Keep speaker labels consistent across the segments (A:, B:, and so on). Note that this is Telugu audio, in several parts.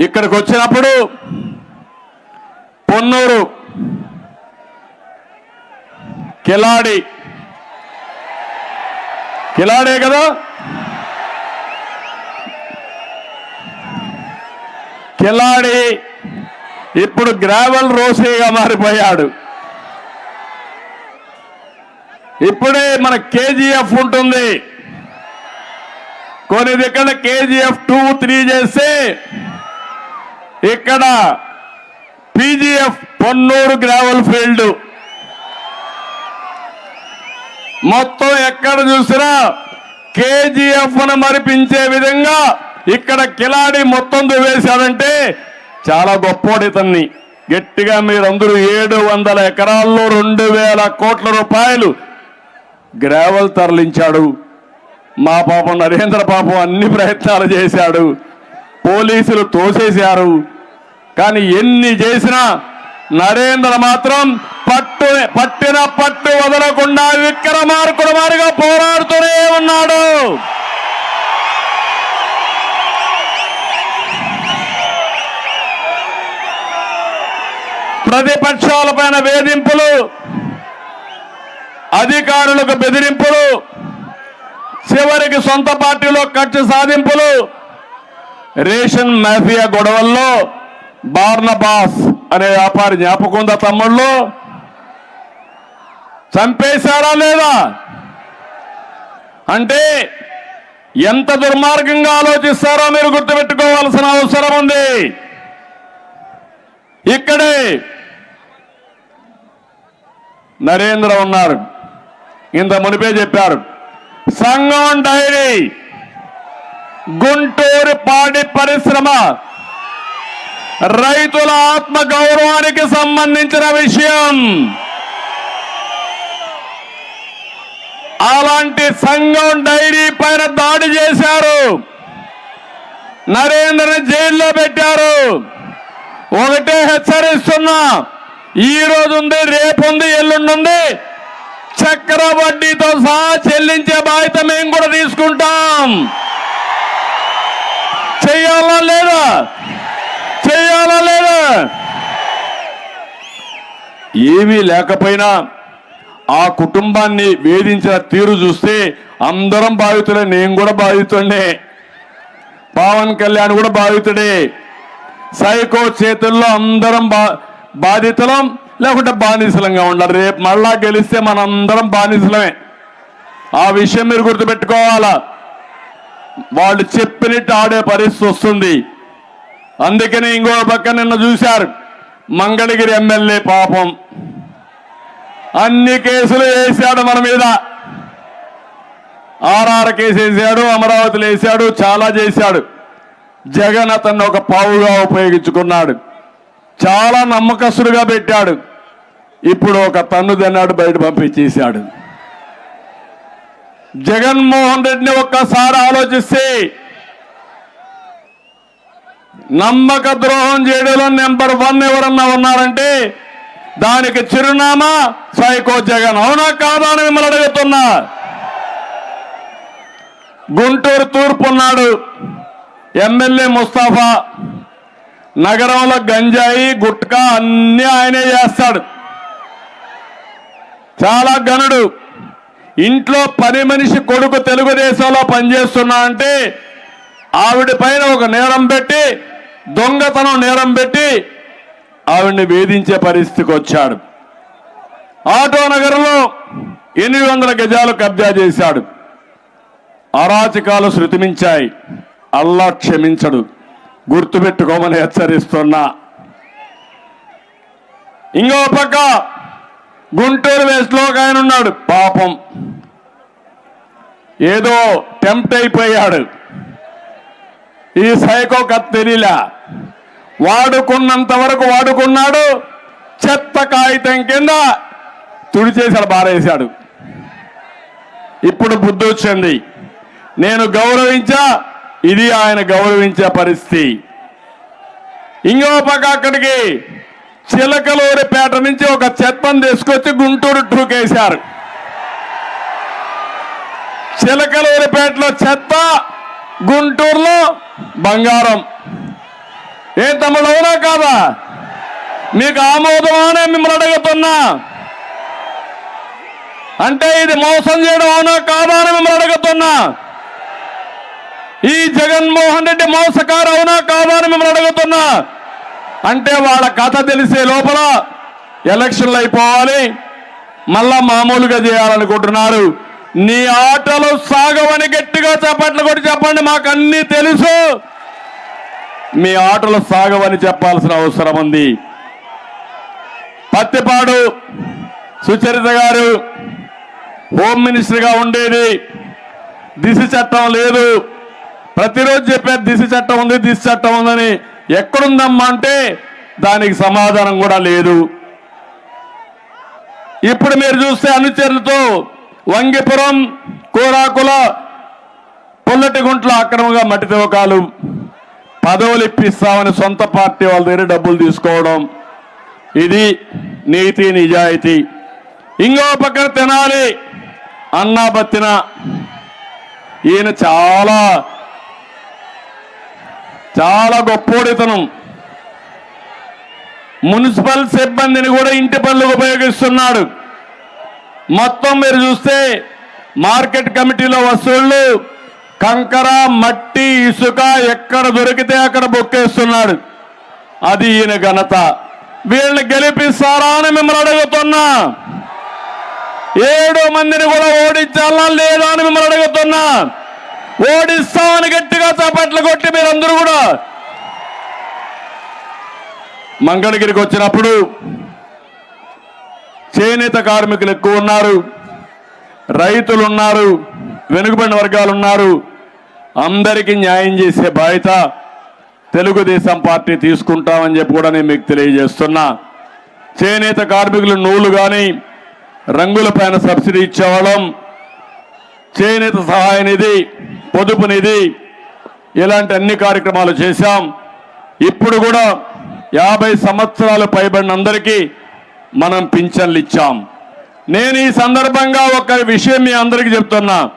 A: ఇక్కడికి వచ్చినప్పుడు పొన్నూరు కిలాడి. కిలాడే కదా? కిలాడి ఇప్పుడు గ్రావెల్ రోసేగా మారిపోయాడు. ఇప్పుడే మన కేజీఎఫ్ ఉంటుంది. కొన్ని దగ్గర కేజీఎఫ్ టూ త్రీ చేస్తే ఇక్కడ పీజీఎఫ్ పొన్నూరు గ్రావెల్ ఫీల్డ్. మొత్తం ఎక్కడ చూసినా కేజీఎఫ్ను మరిపించే విధంగా ఇక్కడ కిలాడి మొత్తం దువేశాడంటే చాలా గొప్పోడు ఇతన్ని గట్టిగా మీరందరూ ఏడు వందల ఎకరాల్లో రెండు వేల కోట్ల రూపాయలు గ్రావెల్ తరలించాడు. మా పాపం నరేంద్ర పాపం అన్ని ప్రయత్నాలు చేశాడు. పోలీసులు తోసేశారు. కానీ ఎన్ని చేసినా నరేంద్ర మాత్రం పట్టు పట్టిన పట్టు వదలకుండా విక్రమార్కుడు మారిగా పోరాడుతూనే ఉన్నాడు. ప్రతిపక్షాలపైన వేధింపులు అధికారులకు బెదిరింపులు చివరికి సొంత పార్టీలో ఖర్చు సాధింపులు రేషన్ మాఫియా గొడవల్లో బార్నబాస్ అనే వ్యాపారి జ్ఞాపకం ఉందా తమ్ముళ్ళు? చంపేశారా లేదా? అంటే ఎంత దుర్మార్గంగా ఆలోచిస్తారో మీరు గుర్తుపెట్టుకోవాల్సిన అవసరం ఉంది. ఇక్కడే నరేంద్ర ఉన్నారు. ఇంత మునిపే చెప్పారు. సంగం డైరీ గుంటూరు పాడి పరిశ్రమ రైతుల ఆత్మ గౌరవానికి సంబంధించిన విషయం. అలాంటి సంఘం డైరీ పైన దాడి చేశారు. నరేంద్రని జైల్లో పెట్టారు. ఒకటే హెచ్చరిస్తున్నా ఈ రోజు ఉంది రేపు ఉంది ఎల్లుండి ఉంది చక్ర వడ్డీతో సహా చెల్లించే బాధ్యత మేము కూడా తీసుకుంటాం. చెయ్యాలా లేదా చెయ్యాలా లేదా ఏమీ లేకపోయినా ఆ కుటుంబాన్ని వేధించిన తీరు చూస్తే అందరం బాధితులే నేను కూడా బాధితుడే పవన్ కళ్యాణ్ కూడా బాధితుడే. సైకో చేతుల్లో అందరం బా బాధితులం లేకుంటే బానిసలంగా ఉండాలి. రేపు మళ్ళా గెలిస్తే మనందరం బానిసలమే. ఆ విషయం మీరు గుర్తుపెట్టుకోవాలా? వాళ్ళు చెప్పినట్టు ఆడే పరిస్థితి వస్తుంది. అందుకని ఇంకో పక్క నిన్న చూశారు. మంగళగిరి ఎమ్మెల్యే పాపం. అన్ని కేసులు వేశాడు మన మీద. ఆర్ఆర్ కేసు వేసాడు అమరావతిలో వేసాడు చాలా చేశాడు. జగన్ అతన్ని ఒక పావుగా ఉపయోగించుకున్నాడు. చాలా నమ్మకస్తుడుగా పెట్టాడు. ఇప్పుడు ఒక తన్ను తిన్నాడు బయట పంపించేశాడు. జగన్మోహన్ రెడ్డిని ఒక్కసారి ఆలోచిస్తే నమ్మక ద్రోహం చేయడంలో నెంబర్ వన్ ఎవరన్నా ఉన్నారంటే దానికి చిరునామా సైకో జగన్. అవునా కాదా అని మిమ్మల్ని అడుగుతున్నా. గుంటూరు తూర్పు ఉన్నాడు ఎమ్మెల్యే ముస్తాఫా నగరంలో గంజాయి గుట్కా అన్నీ ఆయనే చేస్తాడు. చాలా గనుడు ఇంట్లో పని మనిషి కొడుకు తెలుగుదేశంలో పనిచేస్తున్నా అంటే ఆవిడ పైన ఒక నేరం పెట్టి దొంగతనం నేరం పెట్టి ఆవిడ్ని వేధించే పరిస్థితికి వచ్చాడు. ఆటో నగరంలో ఎనిమిది వందల గజాలు కబ్జా చేశాడు. అరాచకాలు శృతిమించాయి. అల్లా క్షమించడు. గుర్తుపెట్టుకోమని హెచ్చరిస్తున్నా. ఇంకో పక్క గుంటూరు వేస్ట్లో ఒక ఆయన ఉన్నాడు. పాపం. ఏదో టెంప్ట్ అయిపోయాడు. ఈ సైకో కథ తెలియలా వాడుకున్నంత వరకు వాడుకున్నాడు. చెత్త కాగితం కింద తుడిచేశాడు బారేశాడు. ఇప్పుడు బుద్ధి వచ్చింది. నేను గౌరవించా ఇది ఆయన గౌరవించే పరిస్థితి. ఇంకో పక్క అక్కడికి చిలకలూరిపేట నుంచి ఒక చెత్తను తీసుకొచ్చి గుంటూరు ట్రూకేశారు చిలకలూరిపేటలో చెత్త గుంటూరులో బంగారం. ఏ తమ్ముడు అవునా కాదా? మీకు ఆమోదమానే మిమ్మల్ని అడుగుతున్నా. అంటే ఇది మోసం చేయడం అవునా కాదా అని మిమ్మల్ని అడుగుతున్నా. ఈ జగన్మోహన్ రెడ్డి మోసకారు అవునా కాదా అని మిమ్మల్ని అడుగుతున్నా. అంటే వాళ్ళ కథ తెలిసే లోపల ఎలక్షన్లు అయిపోవాలి. మళ్ళా మామూలుగా చేయాలనుకుంటున్నారు. నీ ఆటలు సాగవని గట్టిగా చెప్పట్లు కొట్టి చెప్పండి మాకు అన్ని తెలుసు. మీ ఆటలు సాగవని చెప్పాల్సిన అవసరం ఉంది. పత్తిపాడు సుచరిత గారు హోమ్ మినిస్టర్గా ఉండేది. దిశ చట్టం లేదు. ప్రతిరోజు చెప్పే దిశ చట్టం ఉంది దిశ చట్టం ఉందని ఎక్కడుందమ్మా అంటే దానికి సమాధానం కూడా లేదు. ఇప్పుడు మీరు చూస్తే అనుచరులతో వంగిపురం కోరాకుల పొల్లటిగుంట్ల అక్రమంగా మట్టి తవ్వకాలు పదవులు ఇప్పిస్తామని సొంత పార్టీ వాళ్ళ దగ్గర డబ్బులు తీసుకోవడం. ఇది నీతి నిజాయితీ. ఇంకో పక్కన తినాలి అన్నా బత్తిన ఈయన చాలా చాలా గొప్పోడితనం. మున్సిపల్ సిబ్బందిని కూడా ఇంటి పనులకు ఉపయోగిస్తున్నాడు. మొత్తం మీరు చూస్తే మార్కెట్ కమిటీలో వసూళ్ళు కంకర మట్టి ఇసుక ఎక్కడ దొరికితే అక్కడ బొక్కేస్తున్నాడు. అది ఈయన ఘనత. వీళ్ళని గెలిపిస్తారా అని మిమ్మల్ని అడుగుతున్నా. ఏడు మందిని కూడా ఓడించాలా లేదా అని మిమ్మల్ని అడుగుతున్నా. ఓడిస్తామని గట్టిగా చప్పట్లు కొట్టి మీరందరూ కూడా మంగళగిరికి వచ్చినప్పుడు చేనేత కార్మికులు ఎక్కువ ఉన్నారు. రైతులు ఉన్నారు వెనుకబడిన వర్గాలు ఉన్నారు అందరికీ న్యాయం చేసే బాధ్యత తెలుగుదేశం పార్టీ తీసుకుంటామని చెప్పి కూడా నేను మీకు తెలియజేస్తున్నా. చేనేత కార్మికులు నూలు కానీ రంగుల పైన సబ్సిడీ ఇచ్చేవాళ్ళం. చేనేత సహాయ నిధి పొదుపు నిధి ఇలాంటి అన్ని కార్యక్రమాలు చేశాం. ఇప్పుడు కూడా యాభై సంవత్సరాలు పైబడిన అందరికీ మనం పింఛన్లు ఇచ్చాం. నేను ఈ సందర్భంగా ఒక విషయం మీ అందరికీ చెప్తున్నా.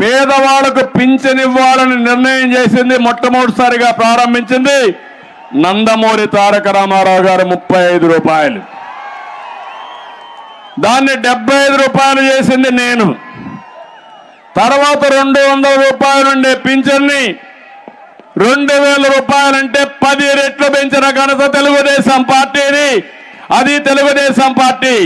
A: పేదవాళ్ళకు పింఛన్ ఇవ్వాలని నిర్ణయం చేసింది మొట్టమొదటిసారిగా ప్రారంభించింది నందమూరి తారక రామారావు గారు ముప్పై ఐదు రూపాయలు. దాన్ని డెబ్బై ఐదు రూపాయలు చేసింది నేను. తర్వాత రెండు వందల రూపాయలు ఉండే పింఛన్ని రెండు వేల రూపాయలంటే పది రెట్లు పెంచిన ఘనత తెలుగుదేశం పార్టీని. అది తెలుగుదేశం పార్టీ.